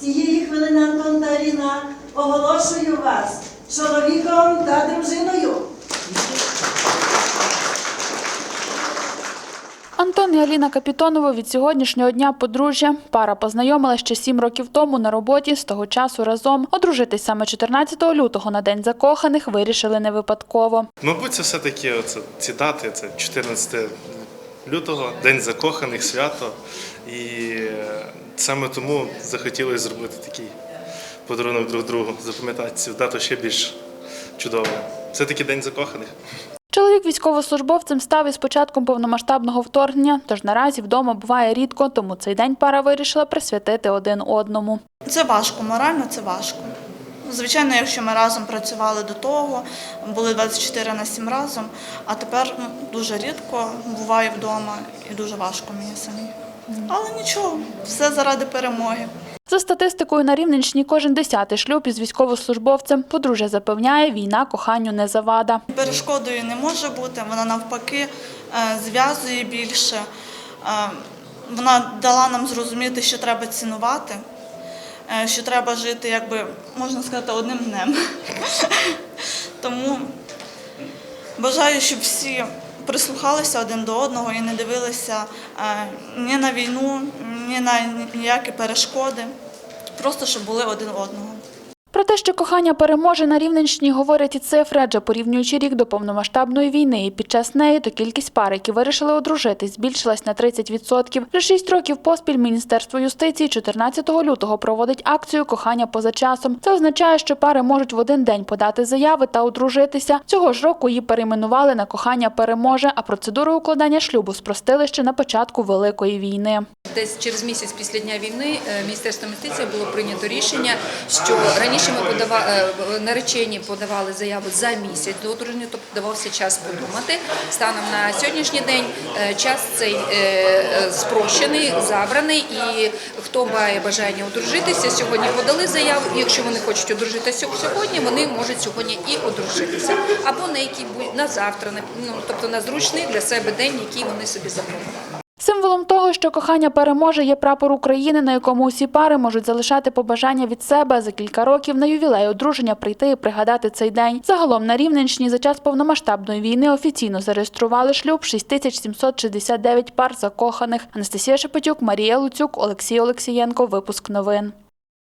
цієї хвилини Антон та Аліна оголошую вас чоловіком та дружиною. Антон і Аліна Капітонова від сьогоднішнього дня подружжя. Пара познайомилась ще сім років тому на роботі. З того часу разом одружитись саме 14 лютого на день закоханих вирішили не випадково. Мабуть, це все-таки оце, ці дати, це 14 лютого, День закоханих, свято. І е, саме тому захотіли зробити такий подарунок друг другу, запам'ятати цю дату ще більш чудовою. Все-таки День закоханих. Чоловік військовослужбовцем став із початком повномасштабного вторгнення, тож наразі вдома буває рідко, тому цей день пара вирішила присвятити один одному. Це важко, морально це важко. Звичайно, якщо ми разом працювали до того, були 24 на 7 разом, а тепер ну, дуже рідко буваю вдома і дуже важко мені самі. Але нічого, все заради перемоги. За статистикою на Рівненщині кожен десятий шлюб із військовослужбовцем. Подружжя запевняє, війна коханню не завада. Перешкодою не може бути, вона навпаки е, зв'язує більше. Е, Вона дала нам зрозуміти, що треба цінувати, що треба жити, якби можна сказати, одним днем. Тому бажаю, щоб всі прислухалися один до одного і не дивилися е, ні на війну, ні на ніякі перешкоди, просто щоб були один одного. Про те, що кохання переможе на Рівненщині, говорять і цифри, адже порівнюючи рік до повномасштабної війни і під час неї, то кількість пар, які вирішили одружитись, збільшилась на 30%. Вже шість років поспіль Міністерство юстиції 14 лютого проводить акцію Кохання поза часом. Це означає, що пари можуть в один день подати заяви та одружитися. Цього ж року її перейменували на кохання переможе, а процедуру укладання шлюбу спростили ще на початку Великої війни. Десь через місяць після дня війни е, Міністерством юстиції було прийнято рішення, що раніше ми подава, е, наречені подавали заяву за місяць до одруження, тобто давався час подумати. Станом на сьогоднішній день е, час цей е, спрощений, забраний, і хто має бажання одружитися, сьогодні подали заяву. І якщо вони хочуть одружитися сьогодні, вони можуть сьогодні і одружитися або на який на завтра, ну тобто на зручний для себе день, який вони собі запланували. Символом того, що кохання переможе, є прапор України, на якому усі пари можуть залишати побажання від себе за кілька років на ювілей одруження прийти і пригадати цей день. Загалом на Рівненщині за час повномасштабної війни офіційно зареєстрували шлюб 6769 пар закоханих. Анастасія Шепетюк, Марія Луцюк, Олексій Олексієнко. Випуск новин.